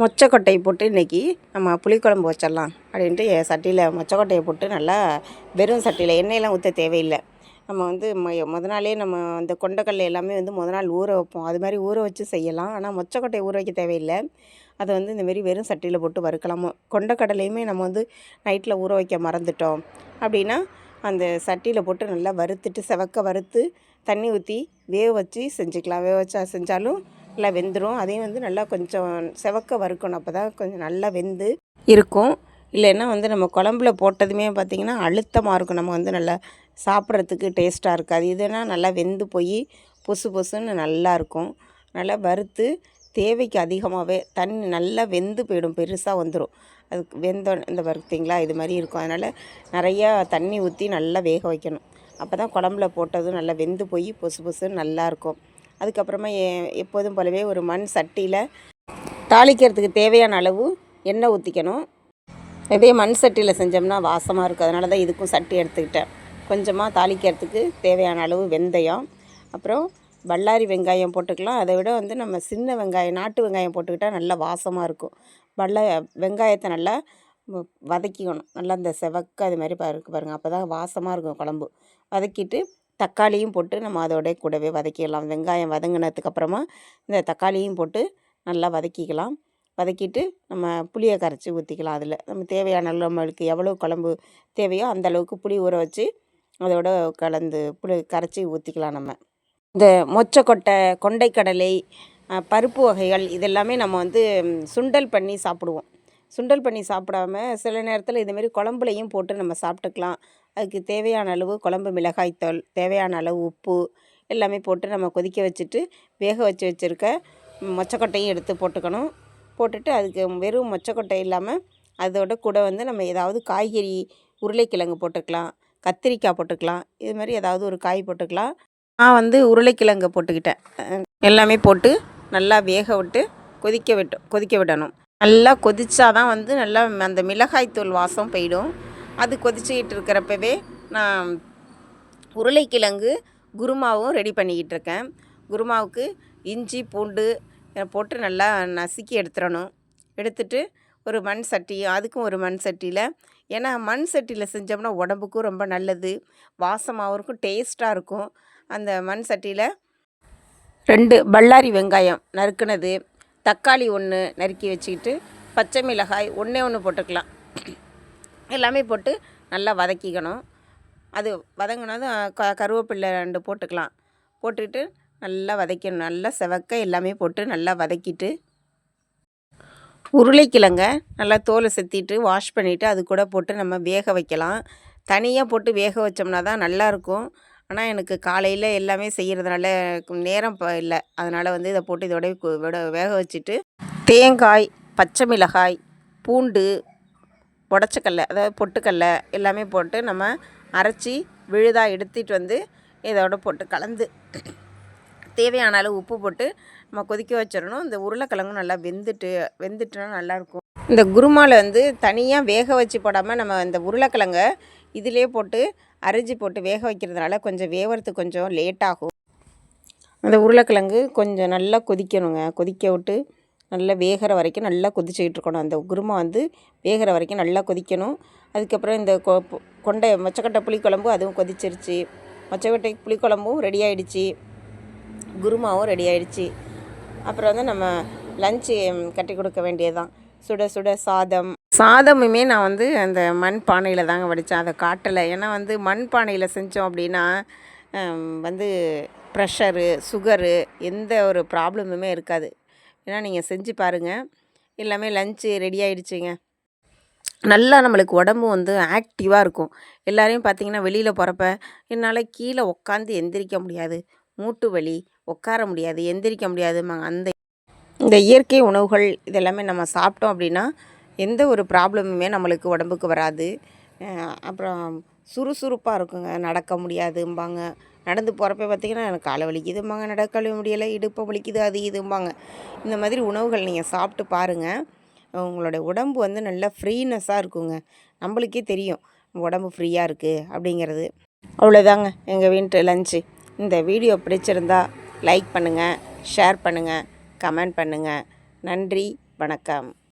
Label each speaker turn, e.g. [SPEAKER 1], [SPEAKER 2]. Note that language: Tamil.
[SPEAKER 1] மொச்சக்கொட்டையை போட்டு இன்றைக்கி நம்ம புளிக்குழம்பு வச்சிடலாம் அப்படின்ட்டு என் சட்டியில் மொச்சக்கொட்டையை போட்டு நல்லா வெறும் சட்டியில் எண்ணெயெல்லாம் ஊற்ற தேவையில்லை. நம்ம வந்து முத நாளே நம்ம அந்த கொண்டக்கடலை எல்லாமே வந்து முத நாள் ஊற வைப்போம். அது மாதிரி ஊற வச்சு செய்யலாம். ஆனால் மொச்சக்கொட்டையை ஊற வைக்க தேவையில்லை. அதை வந்து இந்தமாரி வெறும் சட்டியில் போட்டு வறுக்கலாம். கொண்டக்கடலையுமே நம்ம வந்து நைட்டில் ஊற வைக்க மறந்துட்டோம். அப்படின்னா அந்த சட்டியில் போட்டு நல்லா வறுத்துட்டு செவக்க வறுத்து தண்ணி ஊற்றி வேக வச்சு செஞ்சுக்கலாம். வேக வச்சா செஞ்சாலும் நல்லா வெந்துடும் அதையும் வந்து நல்லா கொஞ்சம் செவக்க வறுக்கணும். அப்போ தான் கொஞ்சம் நல்லா வெந்து இருக்கும். இல்லைன்னா வந்து நம்ம குழம்புல போட்டதுமே பார்த்திங்கன்னா அழுத்தமாக இருக்கும். நம்ம வந்து நல்லா சாப்பிட்றதுக்கு டேஸ்ட்டாக இருக்காது. இதுனா நல்லா வெந்து போய் பொசு பொசுன்னு நல்லாயிருக்கும் நல்லா வறுத்து தேவைக்கு அதிகமாகவே தண்ணி நல்லா வெந்து போயிடும். பெருசாக வந்துடும் அதுக்கு வெந்த இந்த வறுத்திங்களா இது மாதிரி இருக்கும். அதனால் நிறையா தண்ணி ஊற்றி நல்லா வேக வைக்கணும். அப்போ தான் குழம்புல போட்டதும் நல்லா வெந்து போய் பொசு பொசுன்னு நல்லாயிருக்கும் அதுக்கப்புறமா எ- எப்போதும் போலவே ஒரு மண் சட்டியில் தாளிக்கிறதுக்கு தேவையான அளவு எண்ணெய் ஊற்றிக்கணும் இதே மண் சட்டியில் செஞ்சோம்னா வாசமாக இருக்கும். அதனால தான் இதுக்கும் சட்டி எடுத்துக்கிட்டேன். கொஞ்சமாக தாளிக்கிறதுக்கு தேவையான அளவு வெந்தயம். அப்புறம் பல்லாரி வெங்காயம் போட்டுக்கலாம். அதை விட வந்து நம்ம சின்ன வெங்காயம் நாட்டு வெங்காயம் போட்டுக்கிட்டால் நல்லா வாசமாக இருக்கும். வல்ல வெங்காயத்தை நல்லா வ- வதக்கிக்கணும். நல்லா இந்த செவக்க அது மாதிரி பாருக்கு பாருங்கள் அப்போ தான் வாசமாக இருக்கும் குழம்பு. வதக்கிட்டு தக்காளியும் போட்டு நம்ம அதோட கூடவே வதக்கிடலாம். வெங்காயம் வதங்கினதுக்கு அப்புறமா இந்த தக்காளியும் போட்டு நல்லா வதக்கிக்கலாம். வதக்கிட்டு நம்ம புளியை கரைச்சி ஊற்றிக்கலாம் அதில். நம்ம தேவையான அளவு நம்மளுக்கு எவ்வளோ குழம்பு தேவையோ அந்த அளவுக்கு புளி ஊற வச்சு அதோட கலந்து புளி கரைச்சி ஊற்றிக்கலாம் நம்ம. இந்த மொச்சக்கொட்டை கொண்டைக்கடலை பருப்பு வகைகள் இதெல்லாமே நம்ம வந்து சுண்டல் பண்ணி சாப்பிடுவோம். சுண்டல் பண்ணி சாப்பிடாம சில நேரத்தில் இதுமாரி குழம்புலையும் போட்டு நம்ம சாப்பிட்டுக்கலாம். அதுக்கு தேவையான அளவு குழம்பு மிளகாய்த்தூள் தேவையான அளவு உப்பு எல்லாமே போட்டு நம்ம கொதிக்க வச்சுட்டு வேக வச்சு வச்சுருக்க மொச்சக்கொட்டையும் எடுத்து போட்டுக்கணும். போட்டுட்டு அதுக்கு வெறும் மொச்சக்கொட்டை இல்லாமல் அதோட கூட வந்து நம்ம ஏதாவது காய்கறி உருளைக்கிழங்கு போட்டுக்கலாம் கத்திரிக்காய் போட்டுக்கலாம் இது மாதிரி ஏதாவது ஒரு காய் போட்டுக்கலாம். நான் வந்து உருளைக்கிழங்கு போட்டுக்கிட்டேன். எல்லாமே போட்டு நல்லா வேக விட்டு கொதிக்க விட்டு கொதிக்க விடணும். நல்லா கொதித்தா தான் வந்து நல்லா அந்த மிளகாய்த்தூள் வாசம் போயிடும். அது கொதிச்சுக்கிட்டு இருக்கிறப்பவே நான் உருளைக்கிழங்கு குருமாவும் ரெடி பண்ணிக்கிட்டு இருக்கேன் குருமாவுக்கு இஞ்சி பூண்டு போட்டு நல்லா நசுக்கி எடுத்துடணும். எடுத்துட்டு ஒரு மண் சட்டி அதுக்கும் ஒரு மண் சட்டியில். ஏன்னா மண் சட்டியில் செஞ்சோம்னா உடம்புக்கும் ரொம்ப நல்லது வாசமாகவும் இருக்கும் டேஸ்ட்டாக இருக்கும். அந்த மண் சட்டியில் ரெண்டு பல்லாரி வெங்காயம் நறுக்குனது தக்காளி ஒன்று நறுக்கி வச்சுக்கிட்டு பச்சை மிளகாய் ஒன்றே ஒன்று போட்டுக்கலாம். எல்லாமே போட்டு நல்லா வதக்கிக்கணும். அது வதங்கினதும் க கருவேப்பில்லை ரெண்டு போட்டுக்கலாம். போட்டுக்கிட்டு நல்லா வதக்கணும். நல்லா செவக்க எல்லாமே போட்டு நல்லா வதக்கிட்டு உருளைக்கிழங்க நல்லா தோலை செத்திட்டு வாஷ் பண்ணிவிட்டு அது கூட போட்டு நம்ம வேக வைக்கலாம். தனியாக போட்டு வேக வச்சோம்னா தான் நல்லாயிருக்கும். ஆனால் எனக்கு காலையில் எல்லாமே செய்கிறதுனால நேரம் இப்போ இல்லை. அதனால் வந்து இதை போட்டு இதோட விட வேக வச்சுட்டு தேங்காய் பச்சை மிளகாய் பூண்டு புடச்சக்கல்ல அதாவது பொட்டுக்கல்ல எல்லாமே போட்டு நம்ம அரைச்சி விழுதாக எடுத்துகிட்டு வந்து இதோட போட்டு கலந்து தேவையான அளவு உப்பு போட்டு நம்ம கொதிக்க வச்சிடணும். இந்த உருளைக்கிழங்கும் நல்லா வெந்துட்டு வெந்துட்டுனா நல்லாயிருக்கும். இந்த குருமாவில் வந்து தனியாக வேக வச்சு போடாமல் நம்ம இந்த உருளைக்கிழங்க இதிலே போட்டு அரிஞ்சு போட்டு வேக வைக்கிறதுனால கொஞ்சம் வேவறதுக்கு கொஞ்சம் லேட் ஆகும் அந்த உருளைக்கிழங்கு கொஞ்சம் நல்லா கொதிக்கணுங்க. கொதிக்க விட்டு நல்லா வேகிற வரைக்கும் நல்லா கொதிச்சுக்கிட்டு இருக்கணும் அந்த குருமா வந்து வேகிற வரைக்கும் நல்லா கொதிக்கணும். அதுக்கப்புறம் இந்த கொ கொண்டை மொச்சக்கட்டை புளிக்குழம்பு அதுவும் கொதிச்சிருச்சு. மொச்சக்கட்டை புளிக்குழம்பும் ரெடி ஆகிடுச்சி குருமாவும் ரெடி ஆகிடுச்சி அப்புறம் வந்து நம்ம லஞ்சு கட்டி கொடுக்க வேண்டியதுதான். சுட சுட சாதம். சாதமுமே நான் வந்து அந்த மண் பானையில் தாங்க வடித்தேன் அதை காட்டலை. ஏன்னா வந்து மண் பானையில் செஞ்சோம் அப்படின்னா வந்து ப்ரெஷரு சுகரு எந்த ஒரு ப்ராப்ளமுமே இருக்காது. ஏன்னா நீங்கள் செஞ்சு பாருங்கள் எல்லாமே லஞ்சு ரெடி ஆகிடுச்சிங்க நல்லா நம்மளுக்கு உடம்பு வந்து ஆக்டிவாக இருக்கும். எல்லோரையும் பார்த்தீங்கன்னா வெளியில் போகிறப்ப என்னால் கீழே உட்காந்து எந்திரிக்க முடியாது. மூட்டு வலி உட்கார முடியாது எந்திரிக்க முடியாதுமாங்க அந்த இந்த இயற்கை உணவுகள் இதெல்லாமே நம்ம சாப்பிட்டோம் அப்படின்னா எந்த ஒரு ப்ராப்ளமுமே நம்மளுக்கு உடம்புக்கு வராது. அப்புறம் சுறுசுறுப்பாக இருக்குங்க. நடக்க முடியாதும்பாங்க. நடந்து போகிறப்ப பார்த்திங்கன்னா எனக்கு காலை வலிக்குதும்பாங்க. நடக்கவே முடியலை இடுப்பை வலிக்குது அது இதும்பாங்க. இந்த மாதிரி உணவுகள் நீங்கள் சாப்பிட்டு பாருங்கள் உங்களோட உடம்பு வந்து நல்லா ஃப்ரீனஸ்ஸாக இருக்குங்க. நம்மளுக்கே தெரியும். உடம்பு ஃப்ரீயாக இருக்குது அப்படிங்கிறது. அவ்வளோதாங்க எங்கள் வீட்டு லஞ்சு இந்த வீடியோ பிடிச்சிருந்தா லைக் பண்ணுங்கள் ஷேர் பண்ணுங்கள் கமெண்ட் பண்ணுங்கள் நன்றி வணக்கம்.